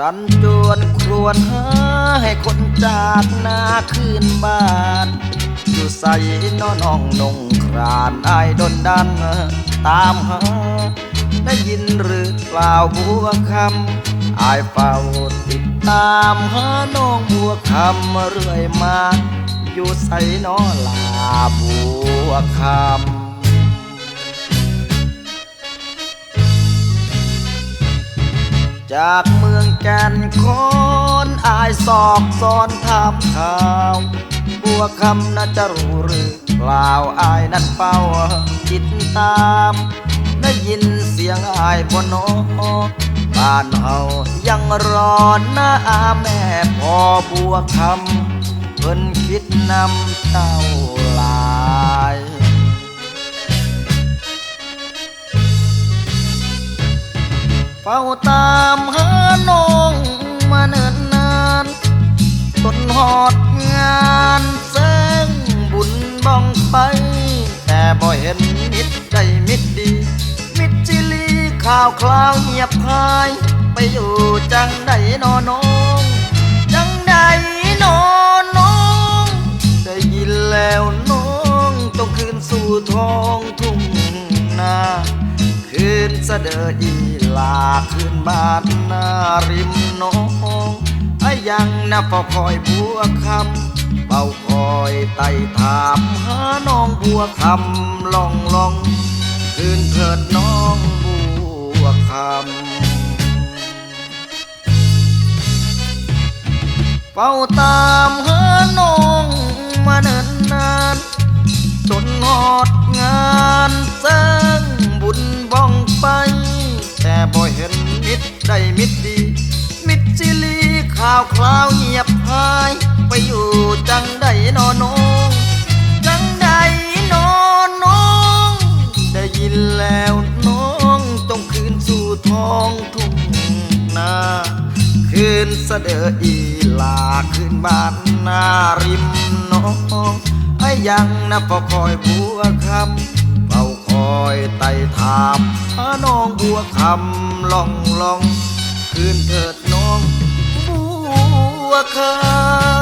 รันจวนครวนหาให้คนจากนาคืนบ้าน อยู่ใส่นอน้องนงครานอายดนดัน ตามหา ได้ยินหรือเปล่าบัวคำอายเฝ้าติดตามหาน้องบัวคำเรื่อยมา อยู่ใส่นอลาบัวคำ จากเมืองแก่นคอนอายสอกซอนถามข่าว บัวคำน่าจะรู้หรือเปล่าอายนั้นเฝ้าจิตตาม ได้ยินเสียงอายบนโนบ้านเฮายังรอนนะอาแม่พ่อบัวคำเพิ่นคิดนำเต้าหลา ฝ้าตามหาน้องมาเนิ่นนานจนหอดงานแสงบุญบ้องไป แต่บ่เห็นมิตรใดมิตรดี มิตรจิลีข่าวคราวเงียบหาย ไปอยู่จังใดนอน้องจังใดนอน้อง ได้ยินแล้วน้องต้องคืนสู่ท้องทุ่งนา คืนเสดออีลาคืนบ้านนาริมน้องไอ้ยังนะพอคอยบัวคำเป่าคอยไต่ถามหาน้องบัวคำลองลองคืนเถิดน้องบัวคำเฝ้าตามหาน้องมาเนิ่นนาน จนหอดงานแส มิตรใดมิตรดี มิตรจิลีข่าวคราวเงียบหาย ไปอยู่จังใดนอนองจังใดนอน้อง ได้ยินแล้วน้องต้องคืนสู่ท้องทุ่งนาคืนเสดออีลาคืนบ้านนาริมน้องไอ้ยังนะพอคอยบัวคำ ถามหาน้องบัวคำลองลอง คืนเถิดน้องบัวคำ